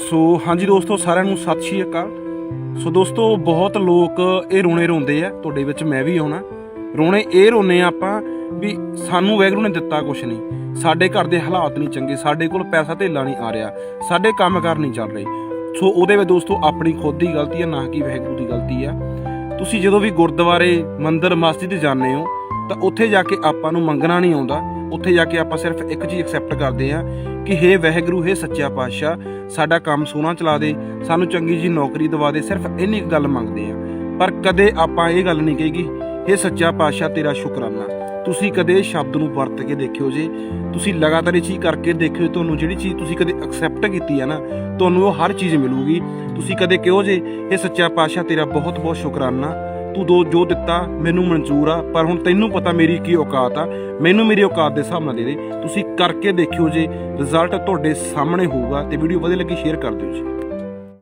ਸੋ ਹਾਂਜੀ ਦੋਸਤੋ, ਸਾਰਿਆਂ ਨੂੰ ਸਤਿ ਸ਼੍ਰੀ ਅਕਾਲ। ਸੋ ਦੋਸਤੋ, ਬਹੁਤ ਲੋਕ ਇਹ ਰੋਣੇ ਰੋਂਦੇ ਆ, ਤੁਹਾਡੇ ਵਿੱਚ ਮੈਂ ਵੀ ਆਉਣਾ। ਰੋਣੇ ਇਹ ਰੋਨੇ ਆ ਆਪਾਂ ਵੀ ਸਾਨੂੰ ਵੈਗਰੂ ਨੇ ਦਿੱਤਾ ਕੁਛ ਨਹੀਂ। ਸਾਡੇ ਘਰ ਦੇ ਹਾਲਾਤ ਨਹੀਂ ਚੰਗੇ, ਸਾਡੇ ਕੋਲ ਪੈਸਾ ਧੇਲਾ ਨਹੀਂ ਆ ਰਿਹਾ, ਸਾਡੇ ਕੰਮਕਾਰ ਨਹੀਂ ਚੱਲ ਰਹੇ। ਸੋ ਉਹਦੇ ਵਿੱਚ ਦੋਸਤੋ, ਆਪਣੀ ਖੁਦ ਦੀ ਗਲਤੀ ਆ, ਨਾ ਕਿ ਵੈਗਰੂ ਦੀ ਗਲਤੀ ਆ। ਤੁਸੀਂ ਜਦੋਂ ਵੀ ਗੁਰਦੁਆਰੇ ਮੰਦਿਰ, ਮਸਜਿਦ ਜਾਂਦੇ ਹੋ, ਤਾਂ ਉੱਥੇ ਜਾ ਕੇ ਆਪਾਂ ਨੂੰ ਮੰਗਣਾ ਨਹੀਂ ਆਉਂਦਾ। ਉੱਥੇ ਜਾ ਕੇ ਆਪਾਂ ਸਿਰਫ ਇੱਕ ਚੀਜ਼ ਐਕਸੈਪਟ ਕਰਦੇ ਆ ਕਿ ਹੇ ਵਹਿਗੁਰੂ, ਹੇ ਸੱਚਾ ਪਾਤਸ਼ਾਹ, ਸਾਡਾ ਕੰਮ ਸੋਹਣਾ ਚਲਾ ਦੇ, ਸਾਨੂੰ ਚੰਗੀ ਜੀ ਨੌਕਰੀ ਦਵਾ ਦੇ, ਸਿਰਫ ਇੰਨੀ ਗੱਲ ਮੰਗਦੇ ਆ ਪਰ ਕਦੇ ਆਪਾਂ ਇਹ ਗੱਲ ਨਹੀਂ ਕਹੀਗੀ ਹੇ ਸੱਚਾ ਪਾਤਸ਼ਾਹ, ਤੇਰਾ ਸ਼ੁਕਰਾਨਾ। ਤੁਸੀਂ ਕਦੇ ਸ਼ਬਦ ਨੂੰ ਵਰਤ ਕੇ ਦੇਖਿਓ ਜੇ, ਤੁਸੀਂ ਲਗਾਤਾਰ ਇਹ ਚੀਜ਼ ਕਰਕੇ ਦੇਖਿਓ, ਤੁਹਾਨੂੰ ਜਿਹੜੀ ਚੀਜ਼ ਤੁਸੀਂ ਕਦੇ ਐਕਸੈਪਟ ਕੀਤੀ ਹੈ ਨਾ, ਤੁਹਾਨੂੰ ਉਹ ਹਰ ਚੀਜ਼ ਮਿਲੂਗੀ। ਤੁਸੀਂ ਕਦੇ ਕਿਹੋ ਜੇ ਇਹ ਸੱਚਾ ਪਾਤਸ਼ਾਹ, ਤੇਰਾ ਬਹੁਤ ਬਹੁਤ ਸ਼ੁਕਰਾਨਾ। ਤੂੰ ਦੋ ਜੋ ਦਿੱਤਾ, ਮੈਨੂੰ ਮਨਜ਼ੂਰ ਆ, ਪਰ ਹੁਣ ਤੈਨੂੰ ਪਤਾ ਮੇਰੀ ਕੀ ਔਕਾਤ ਆ। ਮੈਨੂੰ ਮੇਰੀ ਔਕਾਤ ਦੇ ਹਿਸਾਬ ਨਾਲ ਦੇ ਦੇ। ਤੁਸੀਂ ਕਰਕੇ ਦੇਖਿਓ ਜੇ ਰਿਜ਼ਲਟ ਤੁਹਾਡੇ ਸਾਹਮਣੇ ਹੋਊਗਾ ਤੇ ਵੀਡੀਓ ਵਧੀਆ ਲੱਗੀ ਸ਼ੇਅਰ ਕਰ ਦਿਓ ਜੀ।